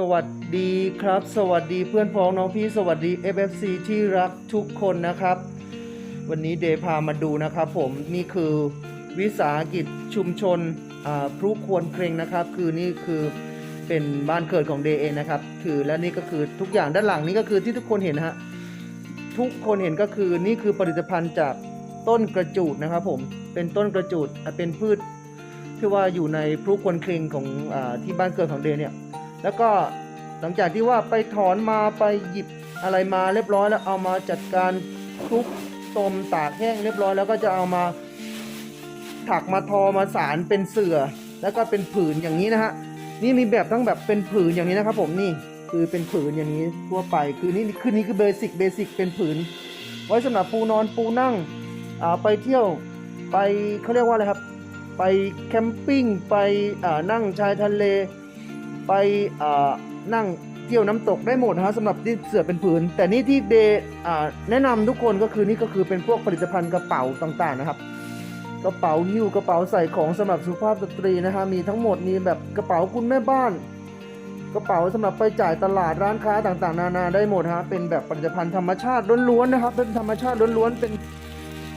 สวัสดีครับ สวัสดีเพื่อนพ้องน้องพี่สวัสดี FFC ที่รักทุกคนนะครับ วันนี้เดย์พามาดูนะครับผมนี่คือวิสาหกิจชุมชนพรุควรเครงนะครับ คือนี่คือเป็นบ้านเกิดของเดย์เองนะครับ คือและนี่ก็คือทุกอย่างด้านหลังนี่ก็คือที่ทุกคนเห็นฮะทุกคนเห็นก็คือนี่คือผลิตภัณฑ์จากต้นกระจูดนะครับผมเป็นต้นกระจูดอะเป็นพืชที่ว่าอยู่ในพรุควรเครงของอที่บ้านเกิดของเดย์เนี่ย แล้วก็หลังจากที่ว่าไปถอนมาไปหยิบอะไรมาเรียบร้อยแล้วเอามาจัดการคลุกต้มตากแห้งเรียบร้อยแล้วก็จะเอามาถักมาทอมาสารเป็นเสื่อแล้วก็เป็นผืนอย่างนี้นะฮะนี่มีแบบทั้งแบบเป็นผืนอย่างนี้นะครับผมนี่คือเป็นผืนอย่างนี้ทั่วไปคือนี่คือนี่คือเบสิกเบสิกเป็นผืน ไว้สำหรับปูนอนปูนั่งอ่าไปเที่ยวไปเขาเรียกว่าอะไรครับ ไปแคมปิ้งไปอ่านั่งชายทะเล ไปนั่งเที่ยวน้ำตกได้หมดนะฮะสำหรับที่เสือเป็นผืน แต่นี่ที่เดแนะนำทุกคนก็คือนี่ก็คือเป็นพวกผลิตภัณฑ์กระเป๋าต่างๆนะครับ กระเป๋าหิ้วกระเป๋าใส่ของสำหรับสุภาพสตรีนะฮะมีทั้งหมดมีแบบกระเป๋าคุณแม่บ้าน กระเป๋าสำหรับไปจ่ายตลาดร้านค้าต่างๆ นานาได้หมดฮะเป็นแบบผลิตภัณฑ์ธรรมชาติล้วนๆนะครับ เป็นธรรมชาติล้วนๆเป็น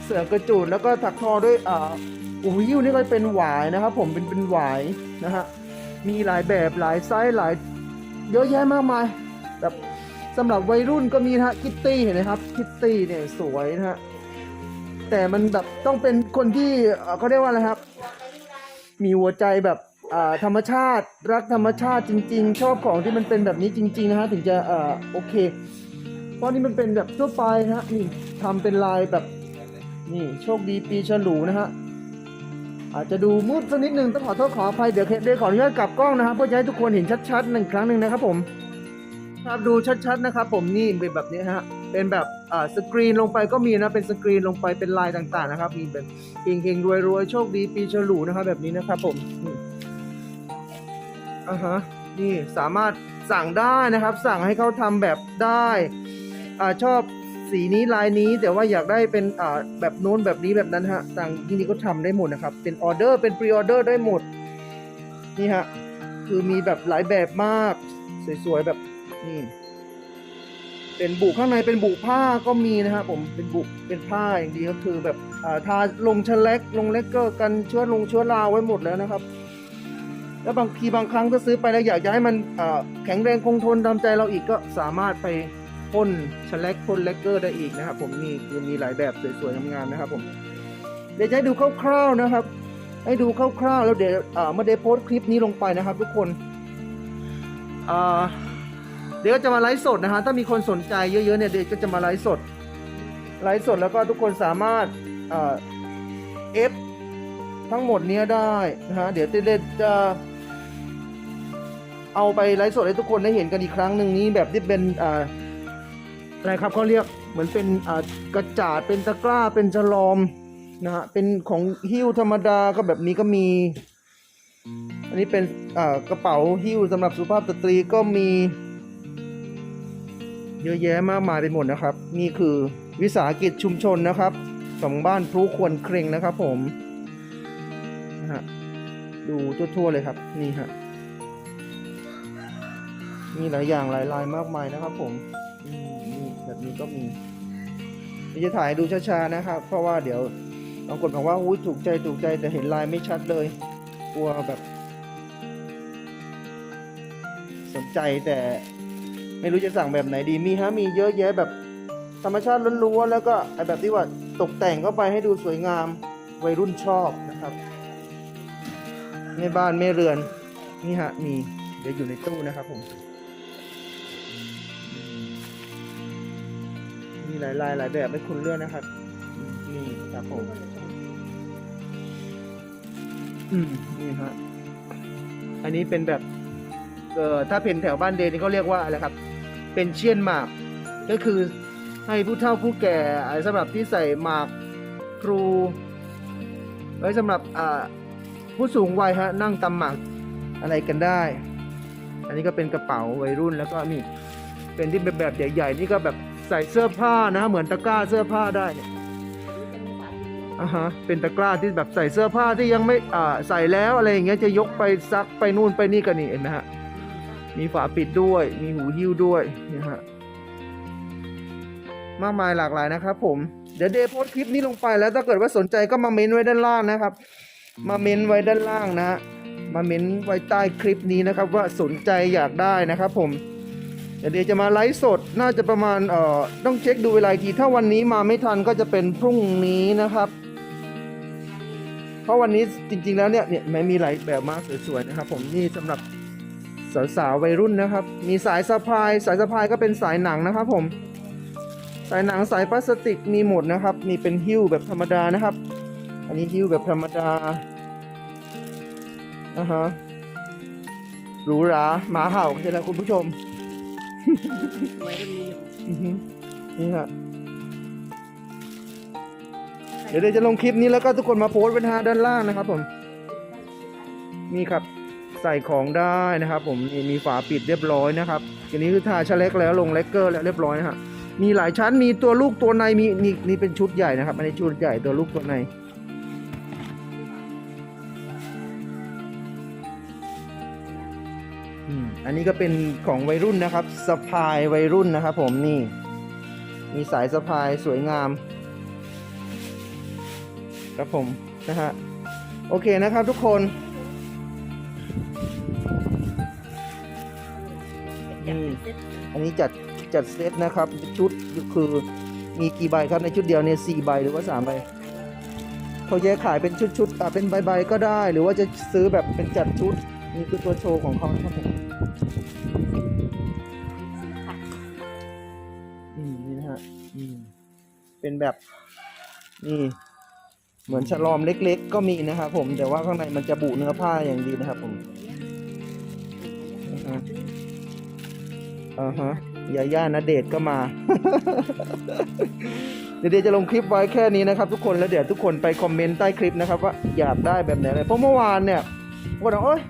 เสือกระจูดแล้วก็ถักทอด้วยอ่าอุ้ยหิ้วนี่ก็เป็นหวายนะครับ ผมเป็นเป็นหวายนะฮะ มีหลายแบบหลายไซส์หลาย เยอะแยะมากมายแบบสำหรับวัยรุ่นก็มีนะฮะคิตตี้เห็นไหมครับคิตตี้เนี่ยสวยนะฮะแต่มันแบบต้องเป็นคนที่เขาเรียกว่าอะไรครับ มีหัวใจแบบธรรมชาติรักธรรมชาติจริง ๆ ชอบของที่มันเป็นแบบนี้จริง ๆ นะฮะถึงจะเออโอเค เพราะนี่มันเป็นแบบทั่วไปนะฮะนี่ทำเป็นลายแบบนี่โชคดีปีฉลูนะฮะ อาจจะดูมืดสักนิดนึงต้องขอโทษขออภัยเดี๋ยวเดี๋ยวขออนุญาตกลับกล้องนะครับเพื่อจะให้ทุกคนเห็นชัดๆหนึ่งครั้งหนึ่งนะครับผมครับดูชัดๆนะครับผมนี่เป็นแบบนี้ฮะเป็นแบบอ่าสกรีนลงไปก็มีนะเป็นสกรีนลงไปเป็นลายต่างๆนะครับมีเป็นเฮงเฮงรวยรวยๆโชคดีปีฉลูนะครับแบบนี้นะครับผมอ่าฮะนี่สามารถสั่งได้นะครับ สั่งให้เขาทำแบบได้อ่าชอบ สีนี้ลายนี้แต่ว่าอยากได้เป็นอ่าแบบโน้นแบบนี้แบบนั้นฮะสั่งที่นี่ก็ทำได้หมดนะครับ เป็นออเดอร์เป็นพรีออเดอร์ได้หมด นี่ฮะคือมีแบบหลายแบบมาก สวยๆแบบนี่เป็นบุข้างในเป็นบุผ้าก็มีนะครับผมเป็นบุเป็นผ้าอย่างดีก็คือแบบอ่าทาลงชเล็กลงเล็กเกอร์กันเชื้อลงเชื้อราไว้หมดแล้วนะครับ แล้วบางทีบางครั้งถ้าซื้อไปแล้วอยากจะให้มันแข็งแรงคงทนตามใจเราอีกก็สามารถไป พ่นชะเล็กพ่นเลกเกอร์ได้อีกนะครับ ผมนี่คือมีหลายแบบสวยๆงามๆนะครับผมเดี๋ยวจะให้ดูคร่าวๆนะครับ ให้ดูคร่าวๆแล้วเดี๋ยวเมื่อเดยวโพสต์คลิปนี้ลงไปนะครับ ทุกคนเดี๋ยวก็จะมาไลฟ์สดนะฮะถ้ามีคนสนใจเยอะๆเนี่ยเดี๋ยวก็จะมาไลฟ์สดไลฟ์สดแล้วก็ทุกคนสามารถเอฟทั้งหมดนี้ได้นะฮะเดี๋ยวจะจะเอาไปไลฟ์สดให้ทุกคนได้เห็นกันอีกครั้งหนึ่งนี้แบบที่เป็นอ่า อะไรครับเขาเรียกเหมือนเป็นกระจาดเป็นตะกร้าเป็นฉลอมนะฮะเป็นของหิ้วธรรมดาก็แบบนี้ก็มี อันนี้เป็นกระเป๋าหิ้วสำหรับสุภาพสตรีก็มี เยอะแยะมากมายไปหมดนะครับ นี่คือวิสาหกิจชุมชนนะครับของบ้านพลุควรเคร่งนะครับ ผมนะฮะดูทั่วๆเลยครับ นี่ฮะมีหลายอย่างหลายลายมากมายนะครับผม แบบนี้ก็มีเดี๋ยวจะถ่ายดูช้าๆนะครับ เพราะว่าเดี๋ยวบางคนบอกว่าอุ้ยถูกใจถูกใจแต่เห็นลายไม่ชัดเลย กลัวแบบ สนใจแต่ ไม่รู้จะสั่งแบบไหนดีมีฮะมีเยอะแยะแบบธรรมชาติล้วนๆแล้วก็ไอแบบที่ว่าตกแต่งเข้าไปให้ดูสวยงามวัยรุ่นชอบนะครับในบ้านแม่เรือนนี่ฮะมีเดี๋ยวอยู่ในตู้นะครับผม มีหลายลายหลายแบบให้คุณเลือกนะครับ นี่ครับผม อืมนี่ฮะอันนี้เป็นแบบ เอ่อถ้าเป็นแถวบ้านเดนนี่เขาเรียกว่าอะไรครับ เป็นเชียนหมาก ก็คือให้ผู้เฒ่าผู้แก่อ่าสำหรับที่ใส่หมากครู ไว้สำหรับอ่าผู้สูงวัยฮะนั่งตำหมากอะไรกันได้ อันนี้ก็เป็นกระเป๋าวัยรุ่นแล้วก็นี่ เป็นที่เป็นแบบใหญ่ ๆ นี่ก็แบบ ใส่เสื้อผ้านะฮะเหมือนตะกร้าเสื้อผ้าได้เนี่ยอ่าฮะเป็นตะกร้าที่แบบใส่เสื้อผ้าที่ยังไม่อ่าใส่แล้วอะไรอย่างเงี้ยจะยกไปซักไปนู่นไปนี่กันนี่เห็นไหมฮะมีฝาปิดด้วย มีหูหิ้วด้วยนี่ฮะมากมายหลากหลายนะครับผมเดี๋ยวเดย์โพสคลิปนี้ลงไปแล้วถ้าเกิดว่าสนใจก็มาเม้นไว้ด้านล่างนะครับ มาเม้นไว้ด้านล่างนะฮะมาเม้นไว้ใต้คลิปนี้นะครับว่าสนใจอยากได้นะครับผม เดี๋ยวจะมาไลฟ์สดน่าจะประมาณเอ่อต้องเช็คดูเวลาทีถ้าวันนี้มาไม่ทันก็จะเป็นพรุ่งนี้นะครับ เพราะวันนี้จริง ๆ แล้วเนี่ยเนี่ยไม่มีหลายแบบมากสวยๆนะครับ ผมนี่สำหรับสาวๆวัยรุ่นนะครับ มีสายสะพาย สายสะพายก็เป็นสายหนังนะครับ ผม สายหนังสายพลาสติกมีหมดนะครับ มีเป็นหิ้วแบบธรรมดานะครับ อันนี้หิ้วแบบธรรมดานะฮะหรูหราหมาเห่าใช่ไหมคุณผู้ชม ไว้ก็มีอยู่อือฮึนี่ฮะเดี๋ยวเดี๋ยวจะลงคลิปนี้แล้วก็ทุกคนมาโพสต์ไว้ทางด้านล่างนะครับ ผมนี่ครับ ใส่ของได้นะครับ ผมนี่มีฝาปิดเรียบร้อยนะครับทีนี้คือทาชะเล็กแล้วลงเลกเกอร์แล้วเรียบร้อยนะฮะมีหลายชั้นมีตัวลูกตัวในมีนี่นี่เป็นชุดใหญ่นะครับอันนี้ชุดใหญ่ตัวลูกตัวใน อันนี้ก็เป็นของวัยรุ่นนะครับสะพายวัยรุ่นนะครับผมนี่ มีสายสะพายสวยงามครับผมนะฮะโอเคนะครับทุกคนนอย่อันนี้จัดจัดเซตนะครับ ชุดคือมีกี่ใบครับในชุดเดียวเนี่ยสี่ใบหรือว่าสามใบเขาแยกขายเป็นชุดๆอะเป็นใบๆก็ได้ หรือว่าจะซื้อแบบเป็นจัดชุดนี่คือตัวโชว์ของเขาครับผม นี่นะฮะอืมเป็นแบบนี่เหมือนฉลอมเล็ก ๆ ก็มีนะครับผม แต่ว่าข้างในมันจะบุเนื้อผ้าอย่างดีนะครับผมอือฮะอ่าฮะยาย่านาเดชก็มา เดี๋ยวจะลงคลิปไว้แค่นี้นะครับ ทุกคนแล้วเดี๋ยวทุกคนไปคอมเมนต์ใต้คลิปนะครับว่าอยากได้แบบไหนเลยเพราะเมื่อวานเนี่ยก็บอกเอ้ย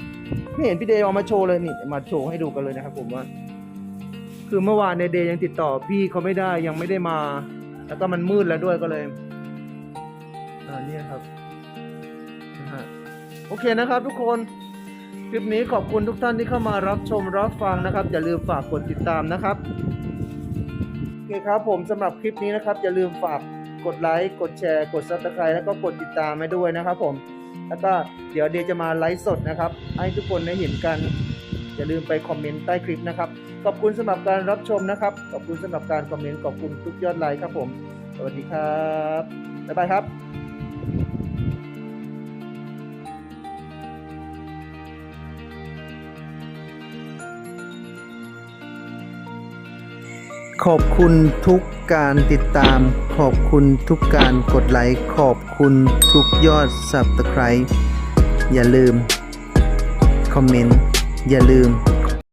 ไม่เห็นพี่เดย์เอามาโชว์เลยนี่มาโชว์ให้ดูกันเลยนะครับ ผมว่า คือเมื่อวานในเดย์ยังติดต่อพี่เขาไม่ได้ยังไม่ได้มา แล้วก็มันมืดแล้วด้วยก็เลยอ่าเนี่ยครับนะฮะโอเคนะครับ ทุกคนคลิปนี้ขอบคุณทุกท่านที่เข้ามารับชมรับฟังนะครับ อย่าลืมฝากกดติดตามนะครับโอเคครับผมสำหรับคลิปนี้นะครับ อย่าลืมฝากกดไลค์กดแชร์ กดซับสไครต์แล้วก็กดติดตามให้ด้วยนะครับผม แล้วก็เดี๋ยวเดย์จะมาไลฟ์สดนะครับ ให้ทุกคนได้เห็นกัน อย่าลืมไปคอมเมนต์ใต้คลิปนะครับ ขอบคุณสำหรับการรับชมนะครับ ขอบคุณสำหรับการคอมเมนต์ขอบคุณทุกยอดไลค์ครับผม สวัสดีครับบ๊ายบายครับขอบคุณทุกการติดตาม ขอบคุณทุกการกดไลค์ ขอบ คุณทุกยอด Subscribe อย่าลืม คอมเมนต์ อย่าลืม